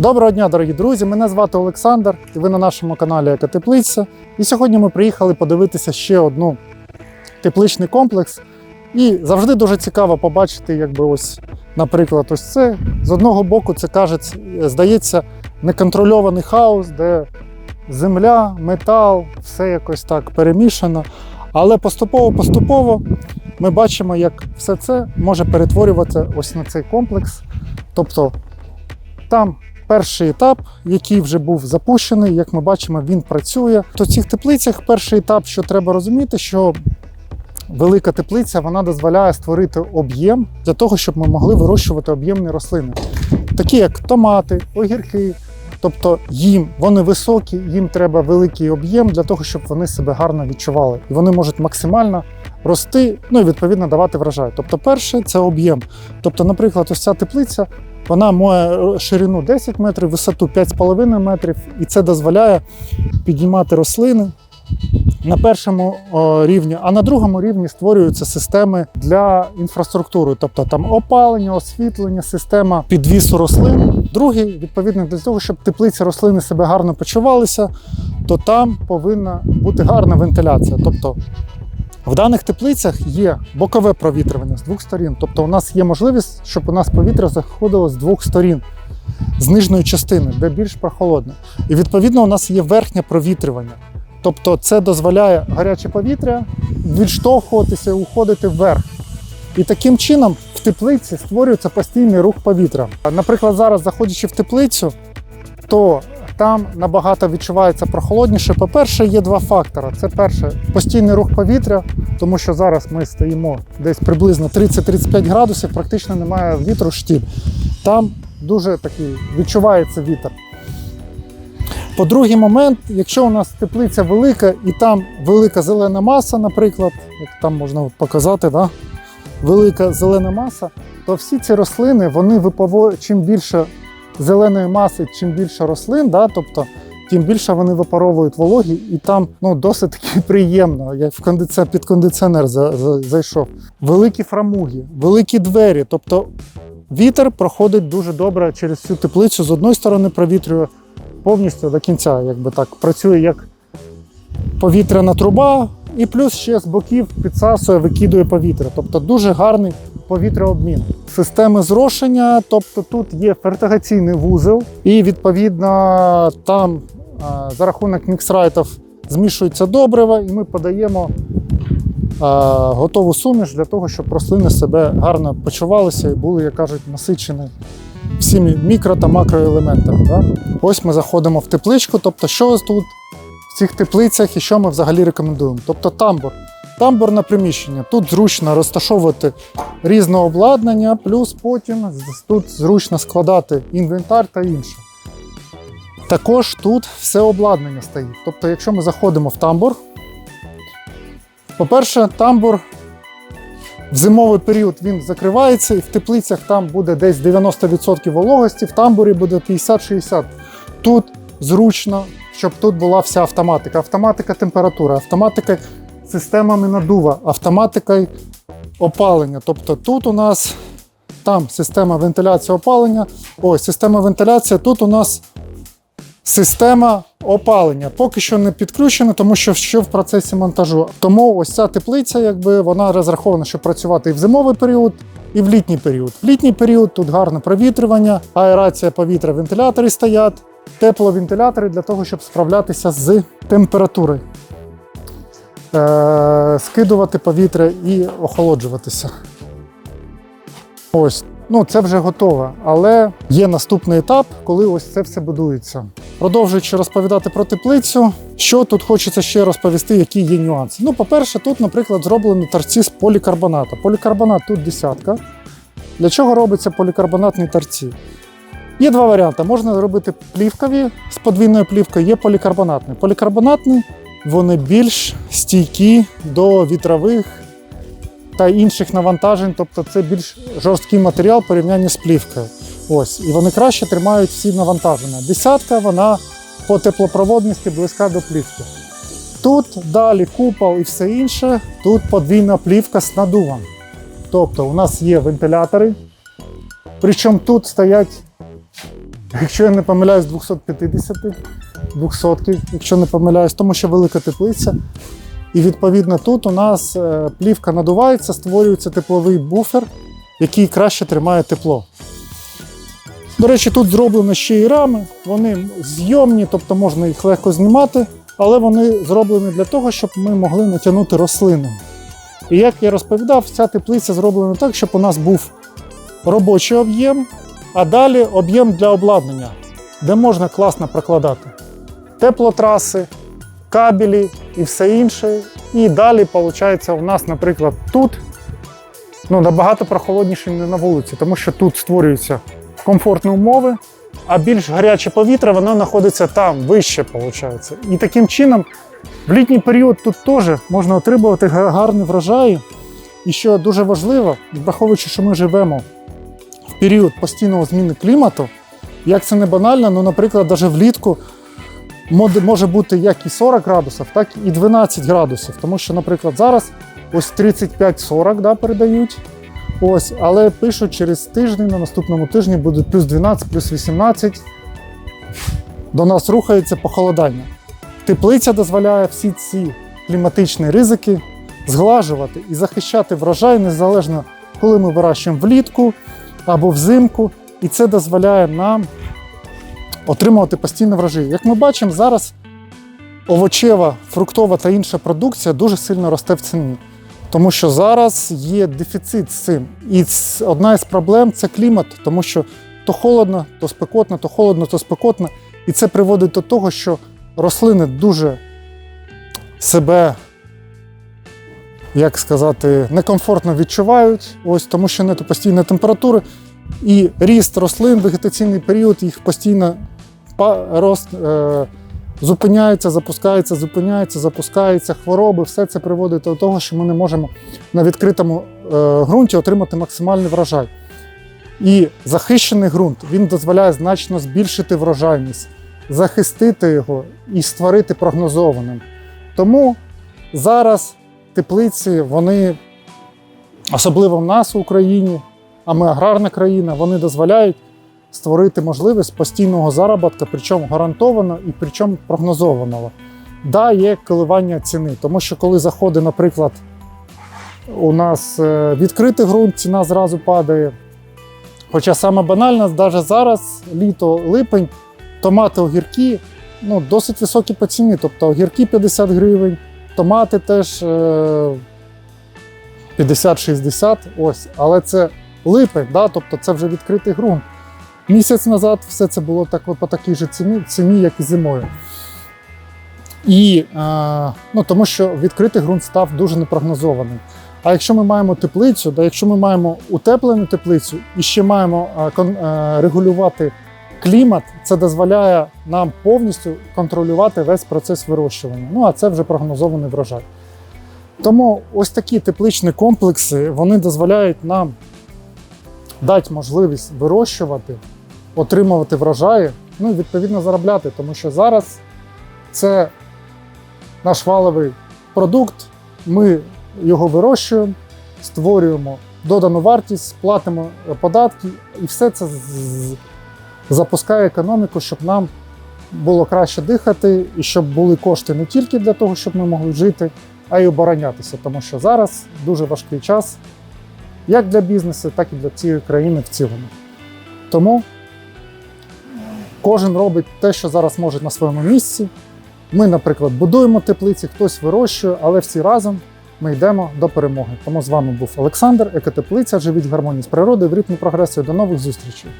Доброго дня, дорогі друзі! Мене звати Олександр, і ви на нашому каналі Екотеплиця. І сьогодні ми приїхали подивитися ще одну тепличний комплекс. І завжди дуже цікаво побачити, якби ось, наприклад, ось це. З одного боку, це кажеться, здається, неконтрольований хаос, де земля, метал, все якось так перемішано. Але поступово-поступово ми бачимо, як все це може перетворюватися ось на цей комплекс. Тобто там перший етап, який вже був запущений, як ми бачимо, він працює. То в цих теплицях перший етап, що треба розуміти, що велика теплиця вона дозволяє створити об'єм для того, щоб ми могли вирощувати об'ємні рослини, такі як томати, огірки. Тобто їм вони високі, їм треба великий об'єм для того, щоб вони себе гарно відчували. І вони можуть максимально рости, ну і відповідно давати врожай. Тобто, перше це об'єм. Тобто, наприклад, ось ця теплиця вона має ширину 10 метрів, висоту 5,5 метрів, і це дозволяє підіймати рослини на першому рівні, а на другому рівні створюються системи для інфраструктури, тобто там опалення, освітлення, система підвісу рослин. Другий, відповідно, для того, щоб теплиці рослини себе гарно почувалися, то там повинна бути гарна вентиляція. Тобто в даних теплицях є бокове провітрювання з двох сторін. Тобто, у нас є можливість, щоб у нас повітря заходило з двох сторін, з нижньої частини, де більш прохолодно. І відповідно у нас є верхнє провітрювання. Тобто, це дозволяє гаряче повітря відштовхуватися і уходити вверх. І таким чином в теплиці створюється постійний рух повітря. Наприклад, зараз, заходячи в теплицю, то там набагато відчувається прохолодніше. По-перше, є два фактори. Це перше постійний рух повітря, тому що зараз ми стоїмо десь приблизно 30-35 градусів, практично немає вітру штіль. Там дуже такий відчувається вітер. По-другий момент, якщо у нас теплиця велика і там велика зелена маса, наприклад, як там можна показати, да? велика зелена маса, то всі ці рослини, вони випово... чим більше зеленої маси, чим більше рослин, да, тобто тим більше вони випаровують вологі, і там ну, досить таки приємно, як в кондиці... під кондиціонер за... За... зайшов. Великі фрамуги, великі двері. Тобто вітер проходить дуже добре через цю теплицю. З одної сторони провітрює повністю до кінця, якби так, працює як повітряна труба, і плюс ще з боків підсасує, викидує повітря. Тобто дуже гарний повітрообмін. Системи зрошення, тобто тут є фертигаційний вузол, і відповідно там за рахунок міксрайтів змішується добрива, і ми подаємо готову суміш для того, щоб рослини себе гарно почувалися і були, як кажуть, насичені всіми мікро та макроелементами. Да? Ось ми заходимо в тепличку, тобто що тут в цих теплицях і що ми взагалі рекомендуємо. Тобто тамбур. Тамбурне приміщення. Тут зручно розташовувати різне обладнання, плюс потім тут зручно складати інвентар та інше. Також тут все обладнання стоїть. Тобто, якщо ми заходимо в тамбур, по-перше, тамбур в зимовий період він закривається, і в теплицях там буде десь 90% вологості, в тамбурі буде 50-60. Тут зручно, щоб тут була вся автоматика. Автоматика температури, автоматика системами надува, автоматикою опалення. Тобто тут у нас там система вентиляції опалення, ось система вентиляції, тут у нас система опалення. Поки що не підключена, тому що ще в процесі монтажу. Тому ось ця теплиця, якби вона розрахована, щоб працювати і в зимовий період, і в літній період. В літній період тут гарне провітрювання, аерація повітря, вентилятори стоять, тепловентилятори для того, щоб справлятися з температурою. Е, скидувати повітря і охолоджуватися. Ось, ну це вже готово, але є наступний етап, коли ось це все будується. Продовжуючи розповідати про теплицю, що тут хочеться ще розповісти, які є нюанси. Ну, по-перше, тут, наприклад, зроблені торці з полікарбонату. Полікарбонат тут десятка. Для чого робиться полікарбонатні торці? Є два варіанти. Можна зробити плівкові з подвійною плівкою, є полікарбонатні. Полікарбонатні вони більш стійкі до вітрових та інших навантажень, тобто це більш жорсткий матеріал в порівнянні з плівкою. Ось, і вони краще тримають всі навантаження. Десятка вона по теплопроводності близька до плівки. Тут далі купол і все інше, тут подвійна плівка з надувом. Тобто у нас є вентилятори, причому тут стоять якщо я не помиляюсь, 250 200, якщо не помиляюсь, тому що велика теплиця. І відповідно тут у нас е, плівка надувається, створюється тепловий буфер, який краще тримає тепло. До речі, тут зроблено ще і рами, вони зйомні, тобто можна їх легко знімати, але вони зроблені для того, щоб ми могли натягнути рослини. І як я розповідав, ця теплиця зроблена так, щоб у нас був робочий об'єм, а далі об'єм для обладнання, де можна класно прокладати теплотраси, кабелі і все інше. І далі, виходить, у нас, наприклад, тут ну, набагато прохолодніше не на вулиці, тому що тут створюються комфортні умови, а більш гаряче повітря воно знаходиться там, вище, виходить. І таким чином, в літній період тут теж можна отримувати гарні врожаї. І що дуже важливо, враховуючи, що ми живемо в період постійного зміни клімату, як це не банально, ну, наприклад, навіть влітку може бути як і 40 градусів, так і 12 градусів. Тому що, наприклад, зараз ось 35-40 да, передають. Ось, але пишуть через тиждень, на наступному тижні буде плюс 12, плюс 18. До нас рухається похолодання. Теплиця дозволяє всі ці кліматичні ризики зглажувати і захищати врожай незалежно, коли ми вирощуємо влітку або взимку. І це дозволяє нам отримувати постійно врожай. Як ми бачимо, зараз овочева, фруктова та інша продукція дуже сильно росте в ціні. Тому що зараз є дефіцит з цим. І одна із проблем це клімат, тому що то холодно, то спекотно, то холодно, то спекотно. І це приводить до того, що рослини дуже себе, як сказати, некомфортно відчувають, ось тому що не постійна температура. І ріст рослин, вегетаційний період, їх постійно рост, е, зупиняється, запускається, зупиняється, запускається, хвороби. Все це приводить до того, що ми не можемо на відкритому е, ґрунті отримати максимальний врожай. І захищений ґрунт він дозволяє значно збільшити врожайність, захистити його і створити прогнозованим. Тому зараз теплиці, вони, особливо в нас в Україні, а ми аграрна країна, вони дозволяють створити можливість постійного заробітку, причому гарантовано і причому прогнозованого. Да, є коливання ціни, тому що коли заходить, наприклад, у нас е, відкритий ґрунт, ціна зразу падає. Хоча саме банально, навіть зараз, літо, липень, томати, огірки ну, досить високі по ціні. Тобто огірки 50 гривень, томати теж е, 50-60, ось. Але це липень, да? тобто це вже відкритий ґрунт. Місяць назад все це було так, по такій же ціні, ціні, як і зимою. І е, ну, тому що відкритий ґрунт став дуже непрогнозований. А якщо ми маємо теплицю, да, якщо ми маємо утеплену теплицю і ще маємо е, е, регулювати клімат, це дозволяє нам повністю контролювати весь процес вирощування. Ну а це вже прогнозований врожай. Тому ось такі тепличні комплекси вони дозволяють нам дати можливість вирощувати, отримувати врожаї, ну і відповідно заробляти, тому що зараз це наш валовий продукт. Ми його вирощуємо, створюємо додану вартість, платимо податки, і все це запускає економіку, щоб нам було краще дихати, і щоб були кошти не тільки для того, щоб ми могли жити, а й оборонятися. Тому що зараз дуже важкий час як для бізнесу, так і для цієї країни в цілому. Тому кожен робить те, що зараз може на своєму місці. Ми, наприклад, будуємо теплиці, хтось вирощує, але всі разом ми йдемо до перемоги. Тому з вами був Олександр, Екотеплиця. Живіть в гармонії з природою, в ритмі прогресу. До нових зустрічей.